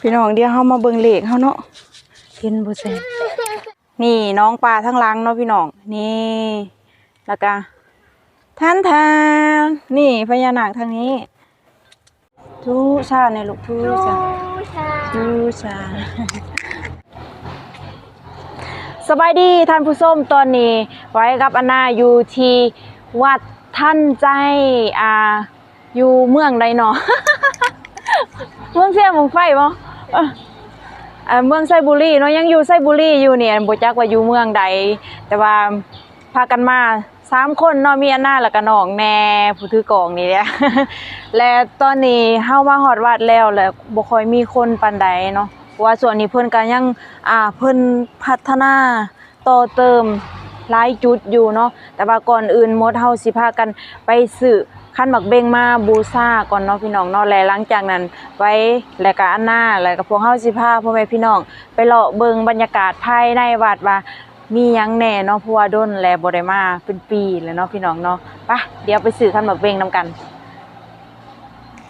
พี่น้องเดี๋ยวเฮามาเบิ่งเลขเฮาเนาะเห็นบ่แซ่นี่น้องปลาทั้งลังเนาะพี่น้องนี่แล้วก็ท่านทานนี่พญานาคทางนี้ทุชาในลูกทุชาทุชาสบายดีท่านผู้ชมตอนนี้ ไว้กับอนนาอยู่ที่วัดท่านใจอ่าอยู่เมืองใดเนาะ เมืองเสียมืองไฟบ่เอ้ออ่าเมืองไซบุรีเนาะยังอยู่ไซบุรีอยู่เนี่ยบ่จักว่าอยู่เมืองใด แต่ว่าพากันมาสามคนเนาะมีอันนาแล้วก็น้องแน่ผู้ถือกองนี่แหละและตอนนี้เฮามาฮอดวัดแล้วแหละบ่ค่อยมีคนปานใดเนาะเพราะว่าส่วนนี้เพิ่นก็ยังอ่าเพิ่นพัฒนาต่อเติมหลายจุดอยู่เนาะแต่ว่าก่อนอื่นมดเฮาสิพากันไปซื้อ คันหมักเบงมาบูชาก่อนเนาะพี่น้องเนาะและหลังจากนั้น ไว้แล้วก็อันหน้าแล้วก็พวกเฮาสิพาพ่อแม่พี่น้อง ไปเลาะเบิงบรรยากาศภายในวัดว่ามียังแหน่เนาะเพราะว่าดนแลบ่ได้มาเป็นปีแล้วเนาะพี่น้องเนาะไปเดี๋ยวไปซื้อคันหมักเบงนํกัน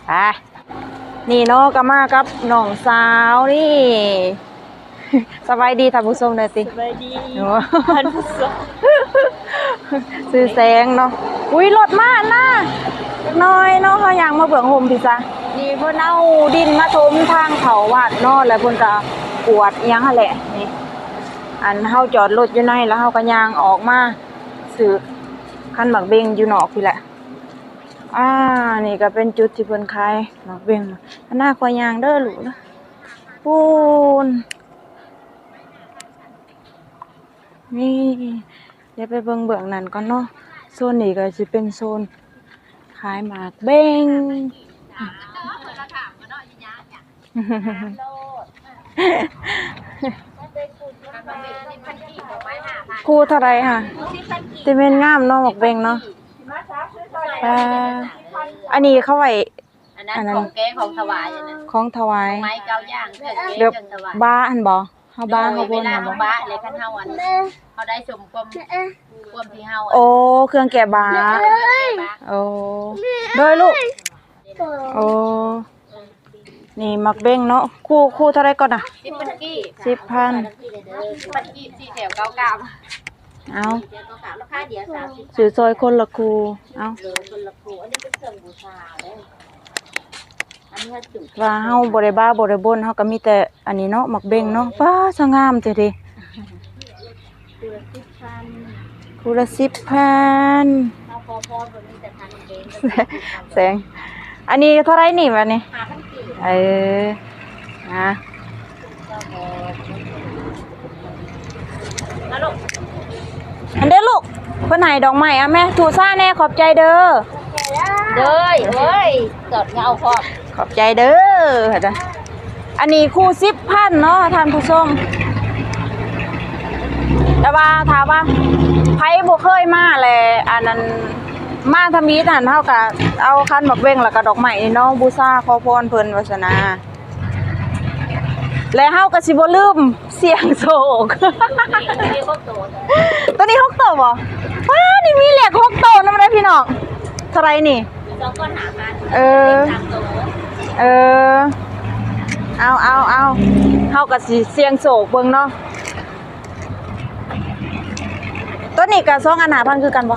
ไปนี่เนาะก็มากับน้องสาวนี่ สบายดีท่านผู้ชมเด้อติสบายดีโอ้ท่านผู้ชมซื้อแสงเนาะอุ้ยรถมาหน้าเล็กน้อยเนาะเขายางมาเบื้องโฮมพี่ซะนี่เพิ่นเอาดินมาถมทางเขาวัดเนาะแล้วเพิ่นก็กวาดอิหยังหั่นแหละนี่อันเฮาจอดรถอยู่ในแล้วเฮาก็ย่างออกมาซื้อคันหมักเบงอยู่นอกพี่แหละอ่านี่ก็เป็นจุดที่เพิ่นขายหมักเบงหน้าควายยางเด้อลูกเด้อปูน นี่เดี๋ยวไปเบิ่งเบื้องนั้นก่อนเนาะโซนนี้ก็สิเป็นโซนขายหมากเบ้งคู่เท่าไรค่ะติเมนงามเนาะหมากเบ้งเนาะอ่าอันนี้เขาไว้อันนั้นอันนั้นของแกงของถวายอันนั้นของถวายไม้เกาย่างเพื่อนเดี๋ยวเรื่องถวายบ้าอันบ่เฮาบ้าโดเขายบ่เวนลาน่ะเขาบ่บ้าเลยคันเฮาอัน เขาได้สมความความที่เฮาโอ้ เครื่องแกะบาเออโอ้โดยลูก โอ้ นี่หมักเบ้งเนาะ คู่คู่เท่าไรก่อนน่ะสิบปันกี้สิบพันสิบปันกี้สี่แถวเก้าเก้าเอาเดี๋ยวเก้าเก้าราคาเดียวสามสิบสื่อซอยคนละคูเอาเลยคนละครูอันนี้เป็นเครื่องบูชาเลยอันนี้ถ้าจุดว่าเฮาบ่ได้บ้าบ่ได้บ่นเฮาก็มีแต่อันนี้เนาะหมักเบ้งเนาะฟ้าสงามเจ้เด้ ตัวละสิบพันคูละสิบพันเราพอพอคนนี้แต่ทานเองแสง อันนี้เท่าไรนี่บัดนี้หาพันกี่เออนะแล้วลูกอันเด้อลูกเพิ่นให้ดอกไม้อะแม่ถูซ่าแน่ขอบใจเด้อเด้ยเอ้ยสดเงาพร้อมขอบใจเด้อค่ะจ้ะอันนี้คู่สิบพันเนาะท่านผู้ชม แต่ว่าถามว่าไผบ่เคยมาแลอันนั้นมาทำมีนั่นเฮาก็เอาคันบักเว้งแล้วก็ดอกไม้นี่เนาะบูชาขอพรเพิ่นว่าซั่นนะและเฮาก็สิบ่ลืมเสียงโศกนี่พวกโตตัวนี้ฮกโตบ่ว้านี่มีเหล็กฮกโตนำได้พี่น้องเท่าไหรนี่สองก้อนหากันเออสามโตเออเอาเอาเอาเฮาก็สิเสียงโศกเบิ่งเนาะ ตัวนี้ก็2อันหาพันคือกันบ่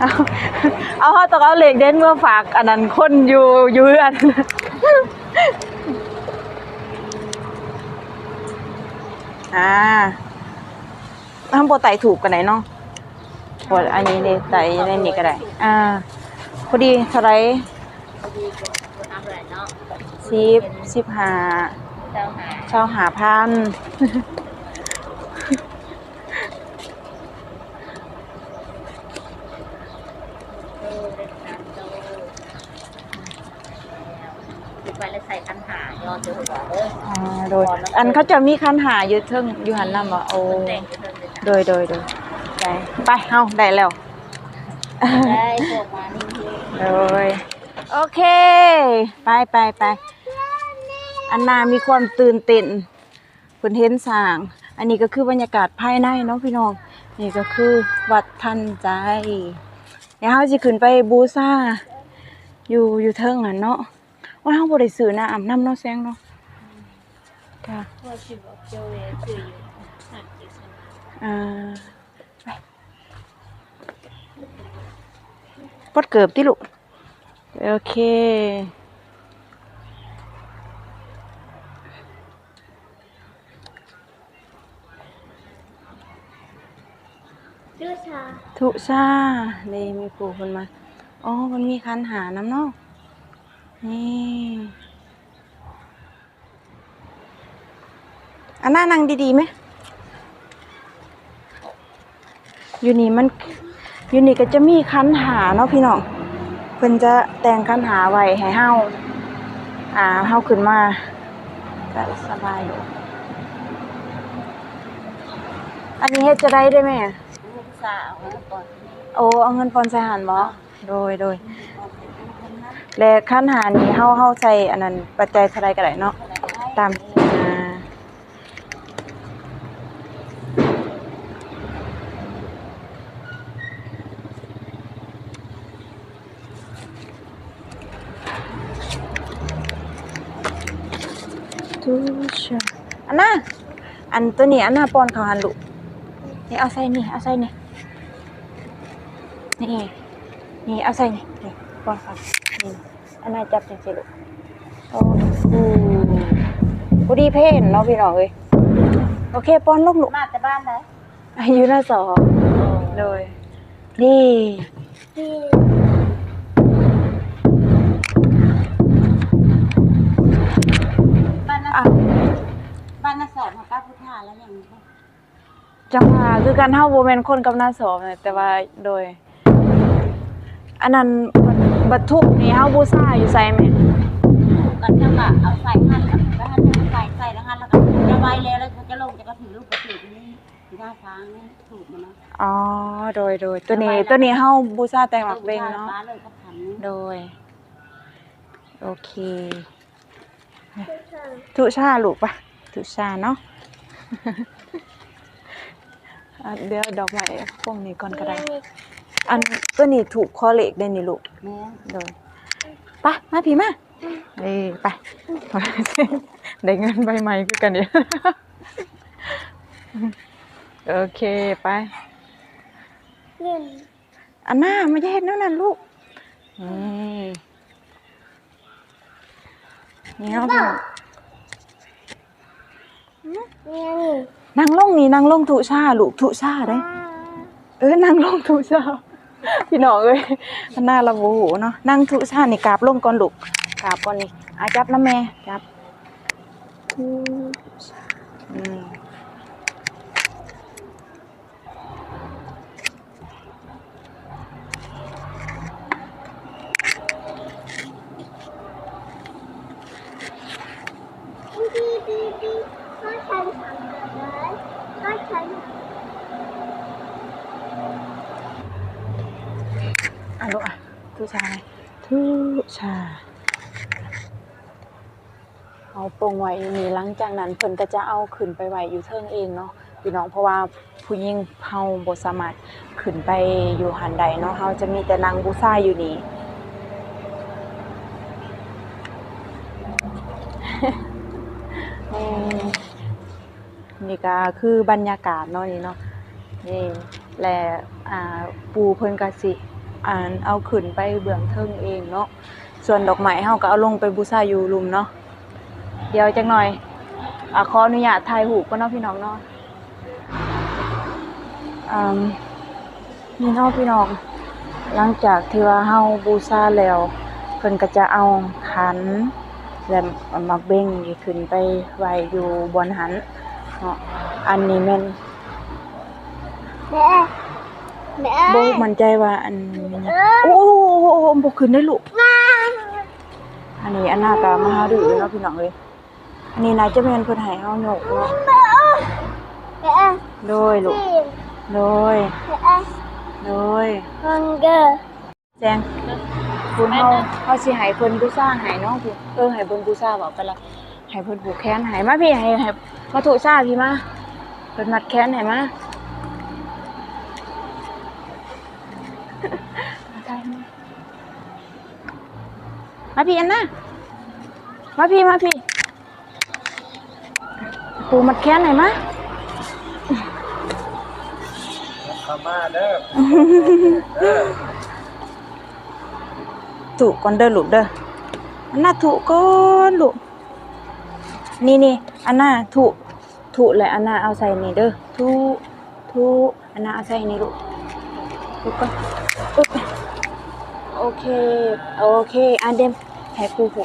เอาเอาเฮาต้องเอาเหล็กเด่นเมื่อฝากอันนั้นคนอยู่อยู่เรือนอ่าทำโบไตถูกกันไหนเนาะโบอันนี้เลยไตในนี่ก็ได้ อ่า พอดีเท่าไรพอดีก็ทำอะไรเนาะสิบสิบห้าเจ้าหาเช่าหาพัน เออได้สามโตติดไปแล้วใส่คัน หายอดเดี๋ยวหัวเด้ออ่าโดย อันเขาจะมีคันหาอยู่เทิงอยู่หันนำอะโอ้แต่งเดินเลยโดยโดยโดยได้ไปเฮาได้แล้ว ได้พวกมานี่คือโดยโอเค ไปไปไปอันนามีความตื่นเต้นเพิ่นเห็นสร้าง อันนี้ก็คือบรรยากาศภายในเนาะพี่น้องนี่ก็คือวัดทันใจ เดี๋ยวเฮาสิขึ้นไปบูชาอยู่อยู่เทิงอะเนาะ ว่าเฮาบ่ได้ซื้อน้ำน้ำเนาะแซงเนาะค่ะพ่อชิบอกเจ้าเวคืออยู่หันจิตสนาอ่าไปปดเกือบติลูกโอเคชื่อชาทุชาเลยมีปู่คนมา อ๋อมันมีคันหาน้ำเนอก นี่อันน่านั่งดีๆไหมอยู่นี่มันอยู่นี่ก็จะมีคันหาเนาะพี่น้องเพิ่นจะแต่งคันหาไว้ให้เฮาอ่าเฮาขึ้นมาก็สบายอยู่อันนี้เฮ็ดจะได้ได้ไหมอะลูกสาวก่อนโอ้เอาเงินปอนใส่หันบ่โดยโดย และขั้นหานี้เฮาเฮาใส่อันนั้นปัจจัยเท่าใดก็ได้เนาะตามอ่าทุชาอันน่ะอันตัวนี้อันน่ะปอนเขาหันลูกนี่เอาใส่นี่เอาใส่นี่นี่นี่เอาใส่นี่นี่ปอนครับนี่ อันน่าจับจริงๆลูกโอ้โหพอดีเพนเนาะพี่น้องเอ้ยโอเคปอนลูกลูกมาแต่บ้านไหนอายุน่าสองเลยนี่ที่บ้านน่ะอะบ้านน่ะสอนของป้าพุทธาแล้วอย่างนี้จังหวะคือการเฮาบ่แม่นคนกับหน้าสองนะแต่ว่าโดย อันนั้น บัดบัตถุนี่เฮาบูชาอยู่ไสแม่กันจังหวะเอาใส่หั่นแล้วหั่นจะใส่ใส่แล้วหั่นแล้วก็จะไว้แล้วแล้วจะลงจะกระถือลูกกระถือนี่ที่หน้าช้างนี่ถูกมันนะอ๋อโดยโดยตัวนี้ตัวนี้เฮาบูชาแต่งหลักเวงเนาะป้าเลยก็ทำนี่โดย โอเคทุชาลูกปะทุชาเนาะอะเดี๋ยวดอกไม้พวกนี้ก่อนก็ได้ อันตัวนี้ถูกคอเหล็กได้นี่ลูกแม่โดยไปะมาพี่มาเอ้ยไปได้เงินใบใหม่คือกันเนี่ยโอเคไปเงินอันน่ามาเฮ็ดแนั่นนั่นลูกนี่นี่เอาพี่น้องเนี่ยนั่งลงนี่นั่งลงทุชาลูกทุชาได้ เออนั่งลงทุชา พี่น้องเอ้ยหนน่าละโมโหเนาะนั่งทุชานี่กราบลงก่อนลูกกราบก่อนนี่อาจับนะแม่จับอืม ดีดีดีก็ฉันทำเลยก็ฉัน อะลูก ทุชาทุชาเอาปรงไว้นี่หลังจากนั้นเพิ่นก็จะเอาขึ้นไปไว้อยู่เทิงเองเนาะพี่น้องเพราะว่าผู้หญิงเฮาบ่สามารถขึ้นไปอยู่หันใดเนาะเฮาจะมีแต่นางบูชาอยู่นี่นี่ก็คือบรรยากาศเนาะนี่เนาะนี่แหละอ่าปูเพิ่นก็สิ อ่านเอาขึ้นไปเบื้องเทิงเองเนาะส่วนดอกไม้เฮาก็เอาลงไปบูชาอยู่ลุมเนาะเดี๋ยวจักหน่อยอขออนุญาตถ่ายรูปก่อนเนาะพี่น้องเนาะอืมนี่เนาะพี่น้องหลังจากที่ว่าเฮาบูชาแล้วเพิ่นก็จะเอาขันแล้วมักเบ่งนี่ขึ้นไปไว้อยู่บนหันเนาะอันนี้แม่น แม่แม่บ่มั่นใจว่าอันนี้แม่นหยังโอ้โหบ่ขึ้นได้ลูกอันนี้อันน่าก็มาหาดูอยู่เนาะพี่น้องเอ้ยอันนี้น่าจะแม่นเพิ่นให้เฮาโยกเนาะแม่โดยลูกโดยแม่โดยฮังเกอร์แจงคุณเฮาเฮาสิให้เพิ่นบูชาให้เนาะพี่เออให้เพิ่นบูชาบอกไปละให้เพิ่นผูกแขนให้มาพี่ให้ให้มาถูชาพี่มาเพิ่นมัดแขนให้มา ได้ไห มมาพี่อันน่ะมาพี่มาพี่ปูมัดแขนหน่อยมะเข้ามาเด้อเออถูกก่อนเด้อลูกเด้ออันน่ะถูกก่อนลูกนี่นี่อันน่ะถูกถูกเลยอันน่ะเอาใส่นี่เด้อถูกถูกอันน่ะเอาใส่นี่ลูกถูกก่อน อุ๊บโอเคโอเคอันเดมให้ปูผู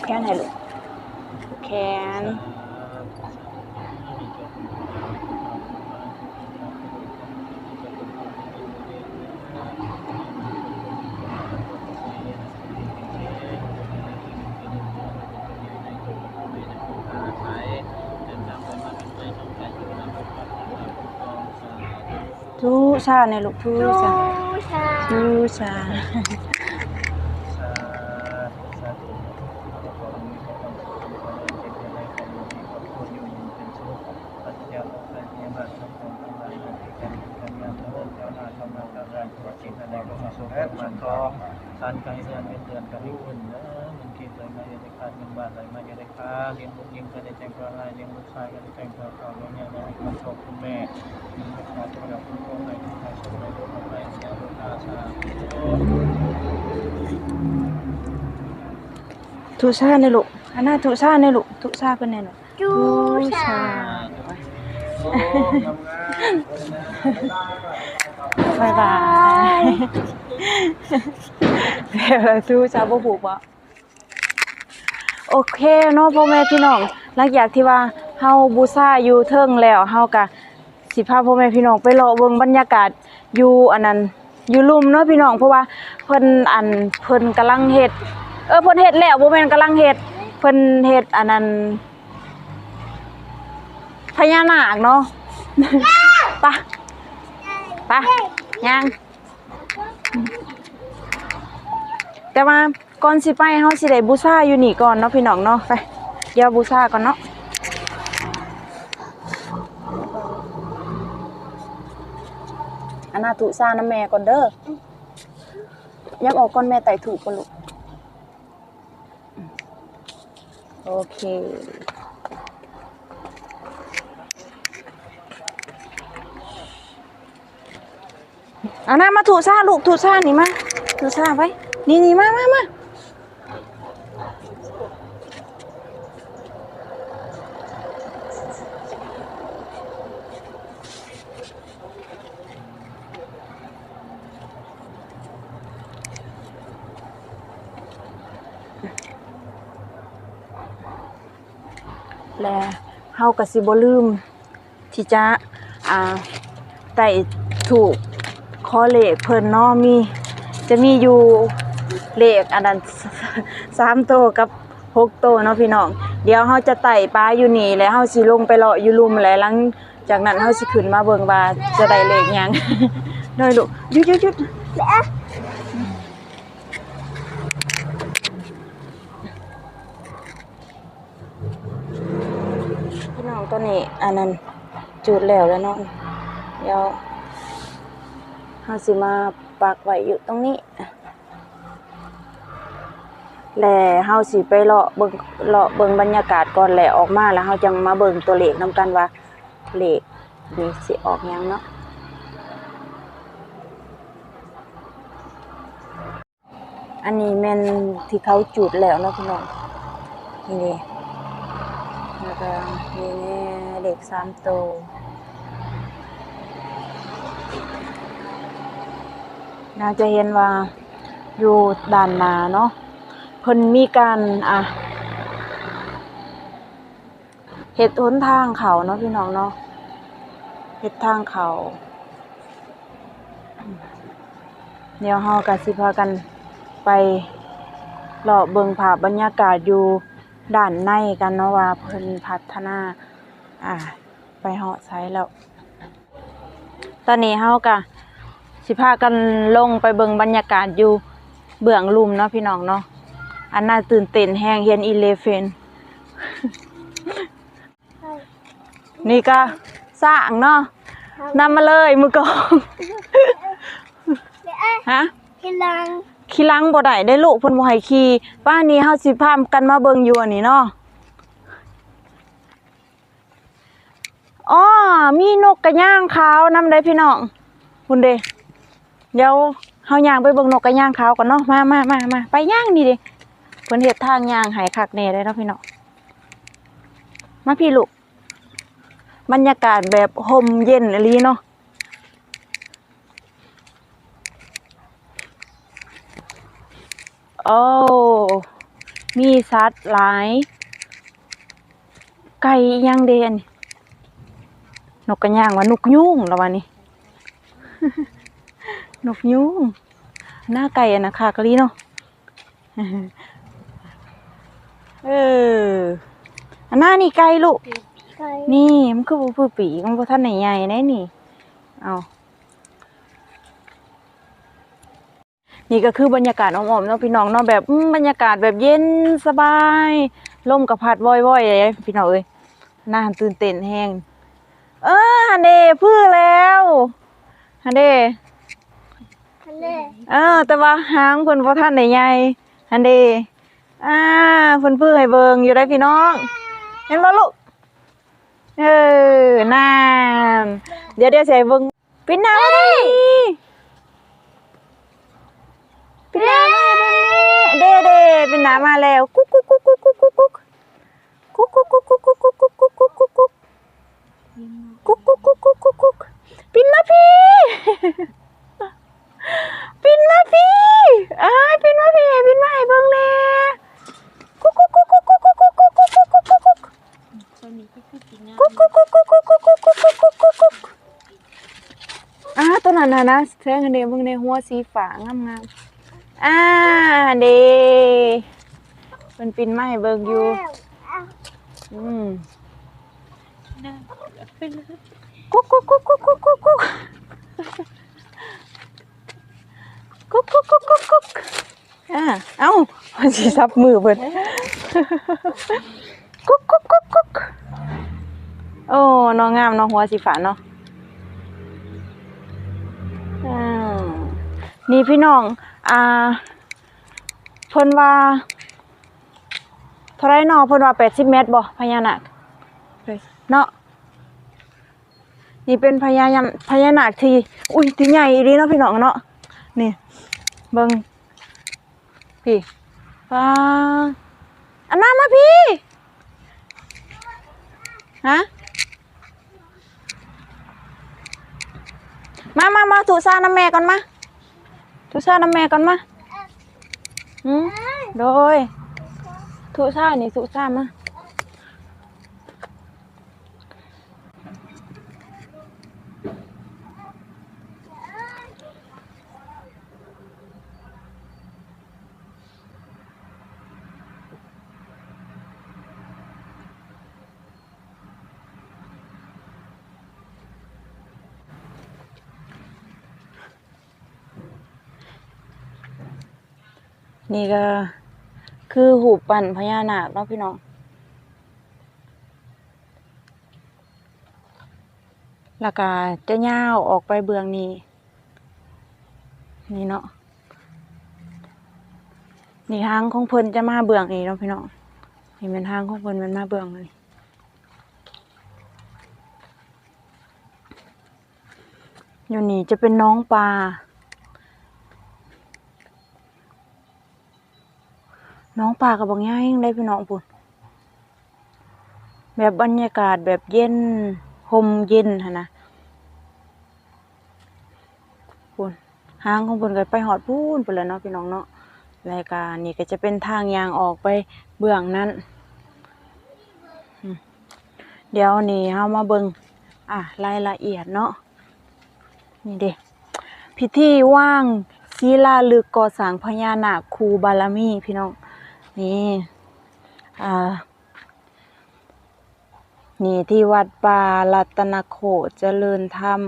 าดเงินบาทเลยมาจะได้ค่าเลี้ยงลูกยิ้มก็ได้แจ้งความอะไรเลี้ยงลูกชายก็ได้แจ้งความความเลี้ยงเนี่ยได้ความโชคคุณแม่มันไม่ขาดตัวกับคุณพ่อในทุกท่านสุขในโลกในเสียลูกอาชาทุชาในลูกอันน่าทุชาในลูกทุชาเป็นไงลูกทุชาบายบายเดี๋ยวทุชาบ่ผูกบ่ โอเคเนาะพ่อแม่พี่น้องหลังจากที่ว่าเฮาบูชาอยู่เทิงแล้วเฮาก็สิพาพ่อแม่พี่น้องไปรอเบิ่งบรรยากาศอยู่อันนั้นอยู่ลุมเนาะพี่น้องเพราะว่าเพิ่นอันเพิ่นกำลังเฮ็ดเออเพิ่นเฮ็ดแล้วบ่แม่นกำลังเฮ็ดเพิ่นเฮ็ดอันนั้นพญานาคเนาะไปะปะยังแต่ว่า ก่อนสิไปเฮาสิได้บูชาอยู่นี่ก่อนเนาะพี่น้องเนาะไปเดี๋ยวบูชาก่อนเนาะอันนาตุซาน้ำแม่ก่อนเด้อยับออกก่อนแม่ไต่ถูกก่อนลูกโอเคอาหน้ามาถูซ่าลูกถูซ่านี่มาถูซ่าไว้นี่นี่มามามาและเฮาก็สิบ่ลืม ที่จะอ่าไต่ถูกคอเลขเพิ่นเนาะมี จะมีอยู่เลขอันนั้น สามโตวกับหกโตวเนาะพี่น้อง เดี๋ยวเฮาจะไต่ปลาอยู่นี่แล้วเฮาสิลงไปเลาะอยู่ลุมแล้วหลังจากนั้นเฮาสิขึ้นมาเบิ่งว่าจะได้เลขหยัง ได้ลูกหยุดหยุดหยุดพี่น้อง ตอนนี้ อันนั้นจุดแล้วแล้วเนาะเดี๋ยวเฮาสิมาปักไว้อยู่ตรงนี้แล้วเฮาสิไปเลาะเบิ่งเลาะเบิ่งบรรยากาศก่อนแหละออกมาแล้วเฮาจังมาเบิ่งตัวเลขนํกันว่าเลขนี่สิออกยังเนาะอันนี้แม่นที่เขาจุดแล้วเนาะพี่น้องนี่เด้แล้วก็นี่แน่ เลขสามตัวน่าจะเห็นว่าอยู่ด้านหน้าเนาะเพิ่นมีการอะเฮ็ดหนทางเขาเนาะพี่น้องเนาะเฮ็ดทางเขาเดี๋ยวเฮาก็สิพากันไปเลาะเบิ่งภาพบรรยากาศอยู่ด้านในกันเนาะว่าเพิ่นพัฒนา อ่า ไปเหาะไสแล้ว ตอนนี้เฮาก็สิพากันลงไปเบิ่งบรรยากาศอยู่เบื้องลุ่มเนาะพี่น้องเนาะ อันน่าตื่นเต้นแฮงเฮียนอีเลฟเฟน นี่ก็สร้างเนาะนำมาเลยมือกอง ฮะกำลังขี่หลังบ่ได้ได้ลูกเพิ่นบ่ให้ขี่ป้านนี้เฮาสิพากันมาเบิ่งอยู่อันนี้เนาะ อ๋อมีนกกระย่างขาวนำได้พี่น้องพุ่นเดเดี๋ยวเฮาย่างไปเบิ่งนกกระย่างขาวก่อนเนาะมามามามาไปย่างนี่เด้เพิ่นเฮ็ดทางย่างให้คักแน่ได้เนาะพี่น้องมาพี่ลูกบรรยากาศแบบห่มเย็นอีหลีเนาะโอ้มีสัตว์หลาย ไก่อีหยังเดน นกกระย่างว่านกยุงแล้ววะนี่นกยุงหน้าไก่อะนะค่ะกะลีเนาะเอออันหน้านี่ไก่ลูกนี่มันคือบ่คือปีกมันบ่ทันได้ใหญ่แน่นี่เอานี่ก็คือบรรยากาศอ่อมๆเนาะพี่น้องเนาะแบบอืมบรรยากาศแบบเย็นสบายลมกับพัดว่อยๆเลยพี่น้องเอ้ยน่าตื่นเต้นแฮง เออฮันเดพื้อแล้วฮันเดเออ แต่ว่าหางเพิ่นบ่ทันได้ใหญ่ฮันเดอ่าเพิ่นพื้อให้เบิ่งอยู่ได้พี่น้องเห็นบ่ลูกเออน่านเดี๋ยวเดี๋ยวใส่เบิ่งปิดหน้ามาดิปิดหน้ามาเบิ่งนี่เด้เด้ปิดหน้ามาแล้วกุ๊กกุ๊กกุ๊กกุ๊กกุ๊กกุ๊กกุ๊กกุ๊กกุ๊กกุ๊กกุ๊กกุ๊กกุ๊กกุ๊ก กุ๊กกุ๊กกุ๊กกุ๊กกุ๊กกุ๊กกุ๊กกุ๊กกุ๊กกุ๊กปิดมาพี่ ปิดมาพี่อ้ายปิดมาพี่ปิดมาให้เบิ่งแน่กุ๊กกุ๊กกุ๊กกุ๊กกุ๊กกุ๊กกุ๊กกุ๊กกุ๊กกุ๊กกุ๊กกุ๊กคนนี้ก็คือกินน้ำกุ๊กกุ๊กกุ๊กกุ๊กกุ๊กกุ๊กกุ๊กกุ๊กกุ๊กกุ๊กกุ๊กกุ๊กอ่าตัวนั้นน่ะนะแทงอันเดียวมึงในหัวสีฟ้างามๆอ่าเดเป็นปินไม้เบิกอยู่อื สิซับมือเบิดกุ๊กกุ๊กกุ๊กกุ๊กโอ้น้องงามน้องหัวสีฟ้าเนาะอืมนี่พี่น้อง อ่า เพิ่นว่าเท่าไรนาะเพิ่นว่าแปดสิบเมตรบ่พญานาคเนาะนี่เป็นพญานพญานาคที่อุ้ยที่ใหญ่ดีเนาะพี่น้องเนาะนี่เบิ่งพี่ ป้าอันนั้นมาพี่ ฮะ มามามาถูซาน้ำแม่ก่อนมาถูซาน้ำแม่ก่อนมาอืมโดยถูซานี่ถูซามา นี่ก็ คือหูปั่นพญานาคเนาะพี่น้อง แล้วก็จะย่าวออกไปเบืองนี้ นี่เนาะ นี่ทางของเพิ่นจะมาเบืองนี้เนาะพี่น้อง นี่เป็นทางของเพิ่นมันมาเบืองเลยอยู่นี่จะเป็นน้องปลา น้องปลากับบางย่างได้พี่น้องปุ่นแบบบรรยากาศแบบเย็นหมเย็นฮะนะปุ่นห้างของปุ่นก็ไปหอดพูนไปเลยเนาะพี่น้องเนาะรายการนี่ก็จะเป็นทางยางออกไปเบื้องนั้น เดี๋ยวนี่เฮามาเบิงอะรายละเอียดเนาะนี่เด้พิธีว่างศิลาลึกก่อสร้างพญานาคคูบารมีพี่น้อง นี่อ่านี่ที่วัดป่ารัตนโขเจริญธรรม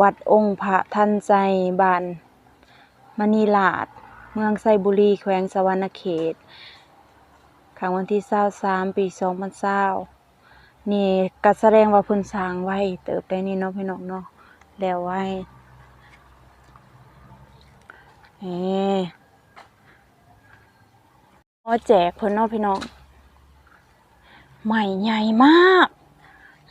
วัดองค์พระทันใจบานมณีลาด เมืองไซบุรีแขวงสวรรณเขตครั้งวันที่23ปี2020นี่ก็แสดงว่าพิ่นสร้างไว้ เติบได้นี่เนาะพี่น้องเนาะแล้วไว้เฮ้พ อแจกเพิ่นเนาะพี่น้องใหม่ใหญ่มาก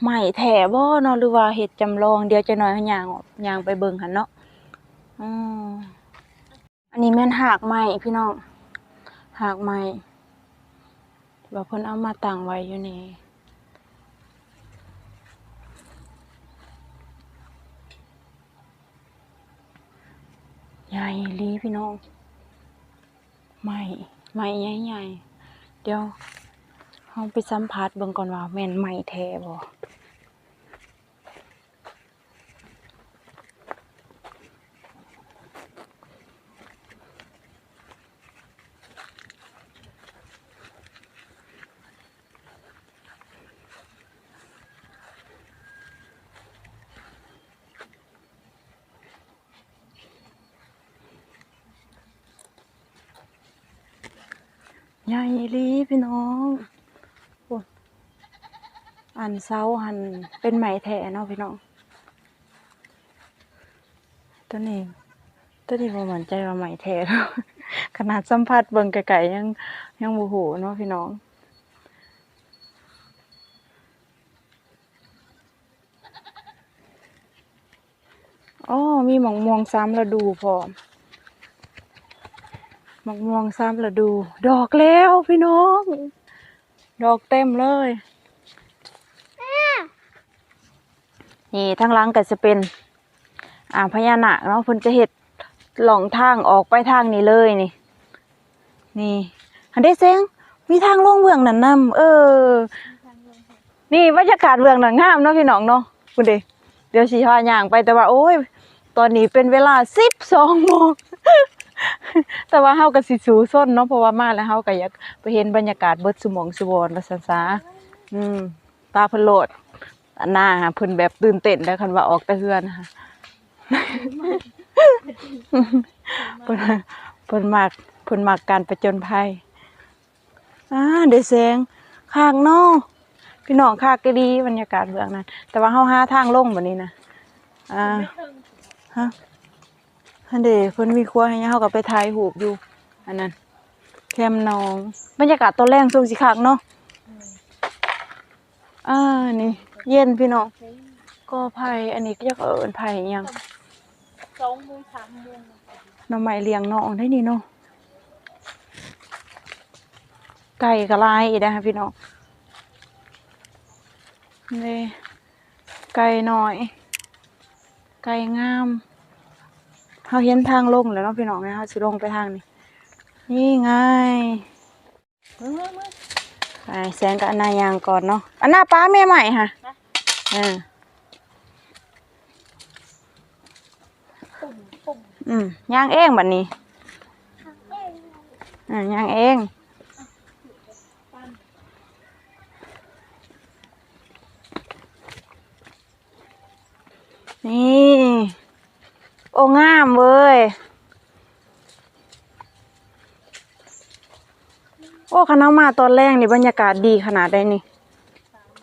ใหม่แถบ่เนาะหรือว่าเห็ดจำลองเดี๋ยวจะน้อยเขาย่างออกย่างไปเบิ่งหันเนาะอืมอันนี้แม่นหากใหม่พี่น้องหากใหม่ว่าเพิ่นเอามาตั้งไว้อยู่นี่ใหญ่ลีพี่น้องใหม่ ใหม่ใหญ่ๆ เดี๋ยวเราไปสัมผัสเบิ่งก่อนว่าแม่นใหม่แท้บ่ใหญ่อีหลีพี่น้องโอ้อั นเสาหันเป็นไหมแท้เนาะพี่น้อง ตัวนี้ ตัวนี้บ่มั่นใจว่าไหมแท้เนาะขนาดสัมผัสเบิ่งไกลๆยังยังบ่ฮู้เนาะพี่น้อง อ๋อ มีหมองมวงซ้ำฤดูพร้อมหมองม่วงซ้ำฤดู ดอกแล้วพี่น้อง ดอกเต็มเลย นี่ทางหลังก็จะเป็น อ่าพญานาคเนาะเพิ่นจะเฮ็ดหล่องทางออกไปทางนี้เลยนี่ นี่อันได้เซงมีทางลงเบื้องนั่นนํเออ นี่บรรยากาศเบื้องนั่นงามเนาะพี่น้องเนาะคุณเดเดี๋ยวสิพาย่างไปแต่ว่า โอ้ย ตอนนี้เป็นเวลา12โมงแต่ว่าเฮาก็สิสูส้นเนาะเพราะว่ามาแล้วเฮาก็อยากไปเห็นบรรยากาศเบิดสมองสุวรรณว่าซั่นซะอืม ตาเพิ่นโลด หน้าเพิ่นแบบตื่นเต้นแล้วคันว่าออกแต่เฮือนค่ะเพิ่นเพิ่นมักเพิ่นมักการประจนภัยอ่าได้แสงคากนาะพี่น้องคากก็ดีบรรยากาศเบื้องนั้นแต่ว่าเฮาหาทางลงแบัดนี้นะอ่าฮะอันเดเพิ่นมีครัวให้เฮาก็ไปถ่ายรูปอยู่ อันนั้นแคมน้อง บรรยากาศตอนแรกสูงสิคักเนาะอ่านี่ เย็นพี่น้องก็ไผ่อันนี้ก็จะเอิ้นไผ่อิหยังสองโมงสามโมงหน่อไม้เลี้ยงน้องได้นี่เนาะไก่กระลายอีกนะคะพี่น้องนี่ไก่น้อย ไก่งามเขาเห็นทางลงแล้วเนาะพี่น้องเนี่ยเขาสิลงไปทางนี้นี่ไงไปแสงกับอนนายางก่อนเนาะอันหน้าป้าแม่ใหม่ค่ะ อ่าปุ่มปุ่มอืมย่างเองบัดนี้อ่าย่างเองนี่โอ้งามเว้ยโอ้คณะมาตอนแรกนี่บรรยากาศดีขนาดใดนี่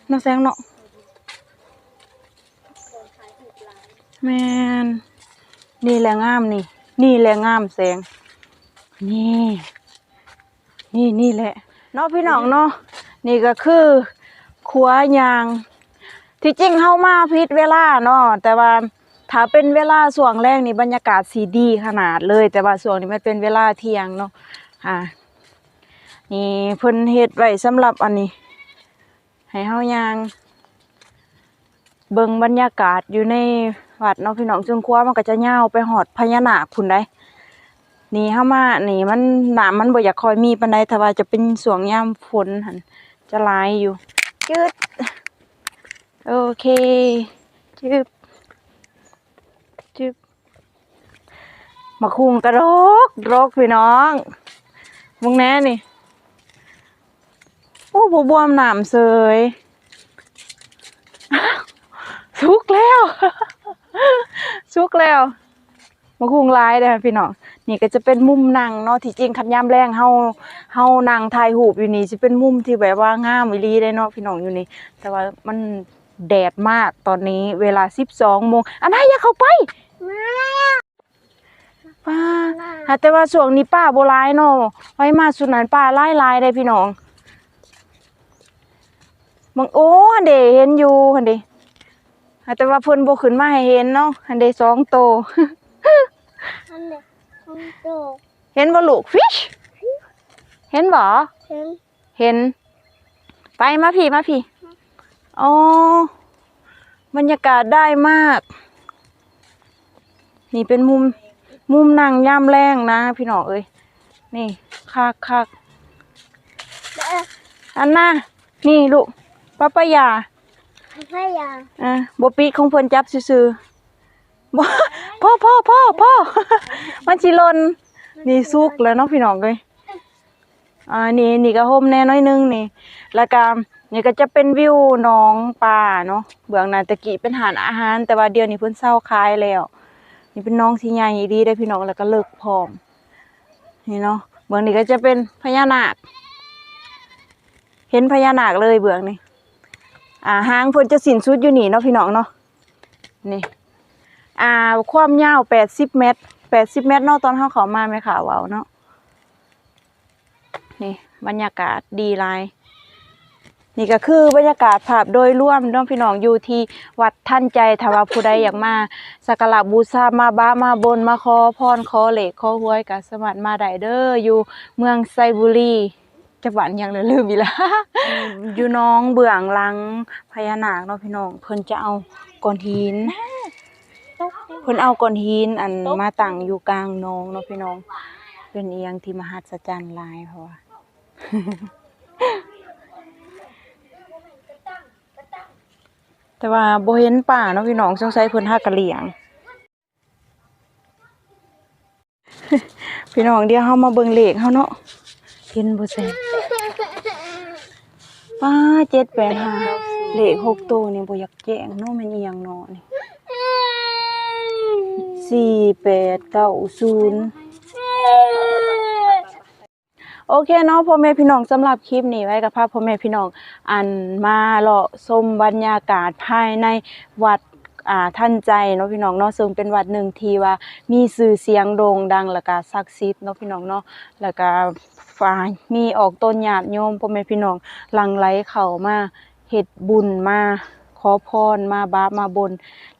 เน้องแสงเนาะ แมนนี่แหละงามนี่ นี่แหละงามแสง นี่ นี่นี่แหละเนาะพี่น้องเนาะนี่ก็คือขัวยาง ที่จริงเฮามาพิดเวลาเนาะแต่ว่าถ้าเป็นเวลาช่วงแรกนี่บรรยากาศสีดีขนาดเลย แต่ว่าช่วงนี้มันเป็นเวลาเที่ยงเนาะอ่านี่เพิ่นเฮ็ดไว้สำหรับอันนี้ ให้เฮายาง เบิ่งบรรยากาศอยู่ในวัดเนาะพี่น้องจึงครัวมันก็จะยาวไปหอดพญานาคพุ่นได้นี่เฮามานี่มันหน้ำมันบ่อยากคอยมีปานใดแต่ว่าจะเป็นช่วงยามฝนหันจะลายอยู่จืดโอเคจึบจึบมาคุงกระรกรกพี่น้องมึงแน่นี่โอ้บ่บวมหน้ำเสย สุกแล้วสุกแล้วมาคุงลายเด้อพี่น้องนี่ก็จะเป็นมุมนั่งเนาะที่จริงคันยามแรงเฮาเฮานั่งถ่ายรูอยู่นี่สิเป็นมุมที่แบบว่างามอีหลีได้เนาะพี่น้องอยู่นี่ แต่ว่ามันแดดมากตอนนี้เวลา12โมงอันนั้นอย่าเข้าไปปป้าแต่ว่าช่วงนี้ป้าโบ่หลายเนาะไว้มาสุดนั้นป้าหลายได้พี่น้องบังโอ้เดเห็นอยู่หันเดหา แต่ว่าเพิ่นบ่ขึ้นมาให้เห็นเนาะหันเดสองโต อันเด็กคนโตเห็นบ่ลูกฟิชเห็นบ่เห็นเห็น ไปมาพี่มาพี่อ๋อบรรยากาศได้มาก นี่เป็นมุมมุมนั่งย่ำแรงนะ พี่น้องเอ้ยนี่คักคักแล้วอันน่ะนี่ลูกป้าปายา พยายาอะบปีกของเพิ่นจับซื่อๆบ่พ่อพ่อพ่อพ่อมันสิหล่นนี่สุกแล้วเนาะพี่น้องเอ้ยอ่านี่นี่ก็ห่มแน่น้อยนึงนี่ แล้วก็นี่ก็จะเป็นวิวหนองป่าเนาะเบื้องหน้าตะกี้เป็นหานอาหาร แต่ว่าเดี๋ยวนี้เพิ่นเซาขายแล้ว นี่เป็นน้องที่ใหญ่ดีได้พี่น้องแล้วก็เลิกพร้อม นี่เนาะเบื้องนี้ก็จะเป็นพญานาค เห็นพญานาคเลยเบื้องนี้ อ่าหางเพิ่นจะสิ้นสุดอยู่นี่เนาะพี่น้องเนาะนี่อ่าความยาว80เมตร80เมตรเนาะตอนเฮาเขามาแม่ข่าวเว้าเนาะนี่บรรยากาศดีหลายนี่ก็คือบรรยากาศภาพโดยร่วมน้องพี่น้องอยู่ที่วัดท่านใจถ้าว่าผู้ใดอยากมาสักการะบูชามาบ้ามาบนมาขอพรขอเหล็กขอหวยก็สมารถมาได้เด้ออยู่เมืองไซบุรี จังหวัดหยังเลยลืมอีกแล้วอยู่น้องเบื้องหลังพญานาคเนาะพี่น้องเพิ่นจะเอาก้อนหินเพิ่นเอาก้อนหินอันมาตั้งอยู่กลางหนองเนาะพี่น้อง เป็นเอียงที่มหัศจรรย์หลายเพราะว่าแต่ว่าโบเห็นป่าเนาะพี่น้องสงสัยเพิ่นหากะเหลียง พี่น้องเดี๋ยวเฮามาเบิ่งเลขเฮาเนาะ ห็นบ่แซ่ป้า785เลขหกตัวนี่บ่อยากแจ้งเนาะม่นอียงเนาะนี่4890โอเคเนาะพ่อแม่พี่น้องสำหรับคลิปนี้ไว้กับภาพพ่อแม่พี่น้องอันมาเลาะชมบรรยากาศภายในวัด อ่าท่านใจเนาะพี่น้องเนาะซึ่งเป็นวัดหนึ่งที่ว่ามีชื่อเสียงโด่งดังแล้วก็ศักดิ์สิทธิ์เนาะพี่น้องเนาะแล้วก็ฝ่ายมีออกต้นญาติโยมพ่อแม่พี่น้องหลั่งไหลเข้ามาเฮ็ดบุญมาขอพรมาบามาบน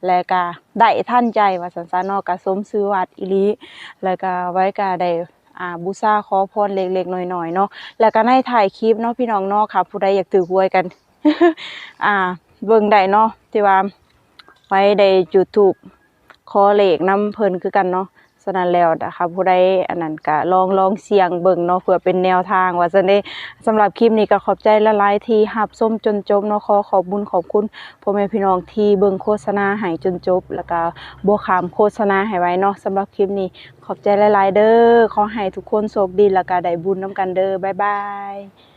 แล้วก็ได้ท่านใจว่าสันสานเนาะก็สมชื่อวัดอีหลีแล้วก็ไว้ก็ได้อ่าบูชาขอพรเล็กๆหน้อยๆเนาะแล้วก็ในถ่ายคลิปเนาะพี่น้องเนาะค่ะ ผู้ใดอยากถือหวยกัน อ่า เบิ่งได้เนาะที่ว่า ไว้ได้จุดถูกขอเลขนำเพลินคือกันเนาะฉะนั้นแล้วนะคะผู้ใดอันนั้นก็ลองลองเสี่ยงเบิ่งเนาะเพื่อเป็นแนวทาง ว่าซั่นเด้สำหรับคลิปนี้ก็ขอบใจละลายที่รับชมจนจบเนาะขอขอบบุญขอบคุณพ่อแม่พี่น้องที่เบิ่งโฆษณาให้จนจบ แล้วก็บ่ข้ามโฆษณาให้ไว้เนาะสำหรับคลิปนี้ ขอบใจหลายเด้อขอให้ทุกคนโชคดีแล้วก็ได้บุญน้ำกันเด้อบ๊ายบาย